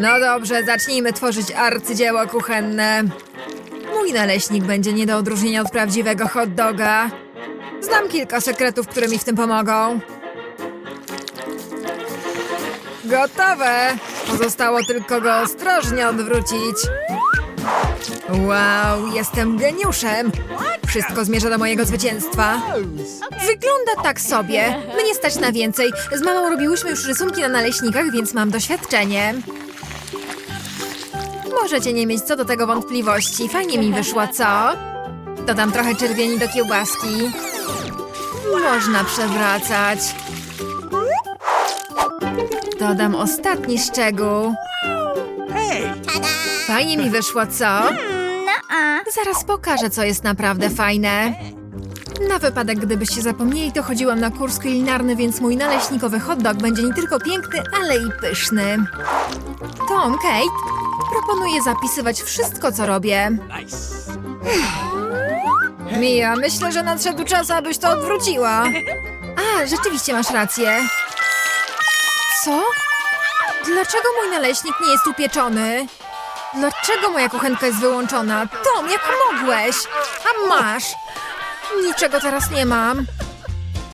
No dobrze, zacznijmy tworzyć arcydzieło kuchenne. Mój naleśnik będzie nie do odróżnienia od prawdziwego hot doga. Znam kilka sekretów, które mi w tym pomogą. Gotowe! Pozostało tylko go ostrożnie odwrócić. Wow, jestem geniuszem! Wszystko zmierza do mojego zwycięstwa. Wygląda tak sobie. Mnie stać na więcej. Z mamą robiłyśmy już rysunki na naleśnikach, więc mam doświadczenie. Możecie nie mieć co do tego wątpliwości. Fajnie mi wyszło, co? Dodam trochę czerwieni do kiełbaski. Można przewracać. Dodam ostatni szczegół. Fajnie mi wyszło, co? Zaraz pokażę, co jest naprawdę fajne. Na wypadek, gdybyście zapomnieli, to chodziłam na kurs kulinarny, więc mój naleśnikowy hot dog będzie nie tylko piękny, ale i pyszny. Tom, Kate, proponuję zapisywać wszystko, co robię. Mia, myślę, że nadszedł czas, abyś to odwróciła. A, rzeczywiście masz rację. Co? Dlaczego mój naleśnik nie jest upieczony? Dlaczego moja kuchenka jest wyłączona? Tom, jak mogłeś? A masz! Niczego teraz nie mam.